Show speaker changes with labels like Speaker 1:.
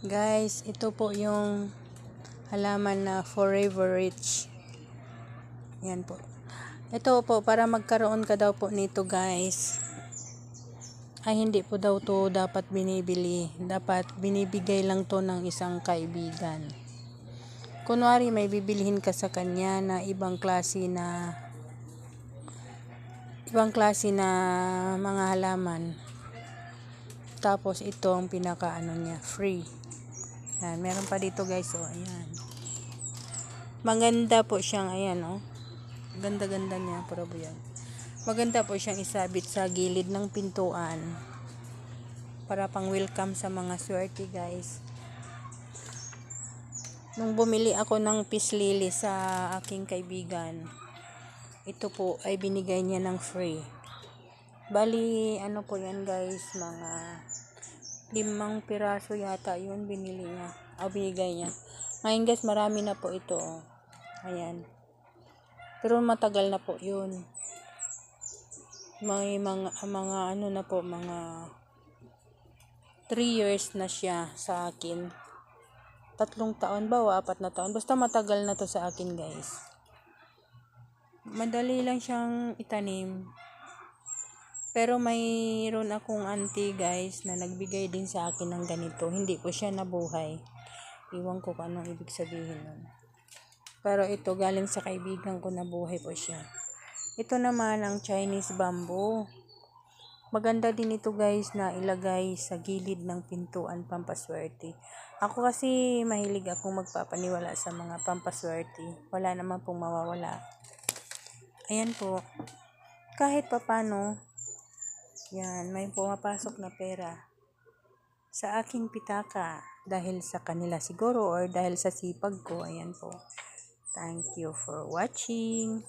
Speaker 1: Guys, ito po yung halaman na forever rich. Yan po. Ito po, para magkaroon ka daw po nito guys, ay hindi po daw to dapat binibili. Dapat binibigay lang to ng isang kaibigan. Kunwari may bibilhin ka sa kanya na ibang klase na ibang klase na mga halaman. Tapos ito ang pinaka ano niya, free. Yan, meron pa dito guys, oh, ayan. Maganda po siyang, ayan, oh. Ganda-ganda niya, pero yan. Maganda po siyang isabit sa gilid ng pintuan. Para pang welcome sa mga swerte, guys. Nung bumili ako ng peace lily sa aking kaibigan, ito po ay binigay niya ng free. Bali, ano po yan guys, mga limang piraso yata yun binili niya. O binigay niya. Ngayon guys, marami na po ito. oh. Ayan. Pero matagal na po yun. May mga, mga ano na po, mga 3 years na siya sa akin. Tatlong taon ba o apat na taon? Basta matagal na to sa akin guys. Madali lang siyang itanim. Pero mayroon akong auntie guys na nagbigay din sa akin ng ganito. Hindi po siya nabuhay. Iwan ko kung anong ibig sabihin nun. Pero ito galing sa kaibigan ko na buhay po siya. Ito naman ang Chinese bamboo. Maganda din ito guys na ilagay sa gilid ng pintuan pampaswerte. Ako kasi mahilig akong magpapaniwala sa mga pampaswerte. Wala naman pong mawawala. Ayan po. Kahit papano, yan, may pumapasok na pera sa aking pitaka dahil sa kanila siguro or dahil sa sipag ko. Ayan po. Thank you for watching.